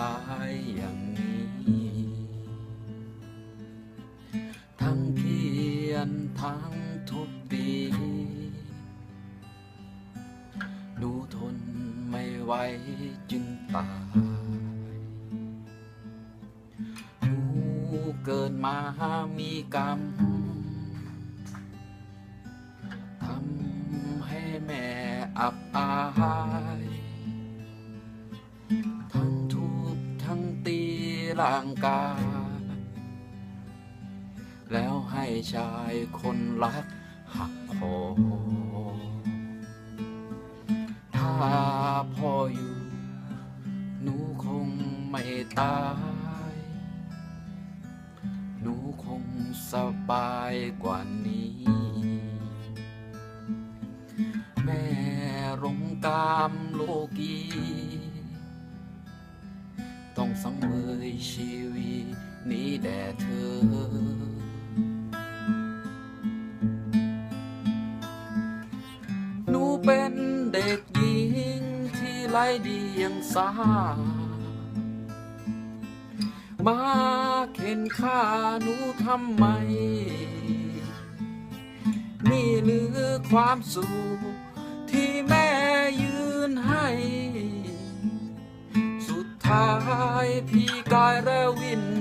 ลายอย่างนี้ ทั้งเขียนทั้งทุบตีหนูทนไม่ไหวจึงตายหนูเกิดมามีกรรมทำให้แม่อับอาย ร่างกา แล้วให้ชายคนรักหักคอถ้าพ่ออยู่ หนูคงไม่ตาย หนูคงสบายกว่านี้ แม่รงกามโลกีต้องสังเวย ชีวิตนี้แด่เธอ หนูเป็นเด็กหญิงที่ไร้ดียงสามาเข็นฆ่าหนูทำไม นี่หรือความสุขที่แม่ยืนให้ สุดท้ายพี่ายและวิน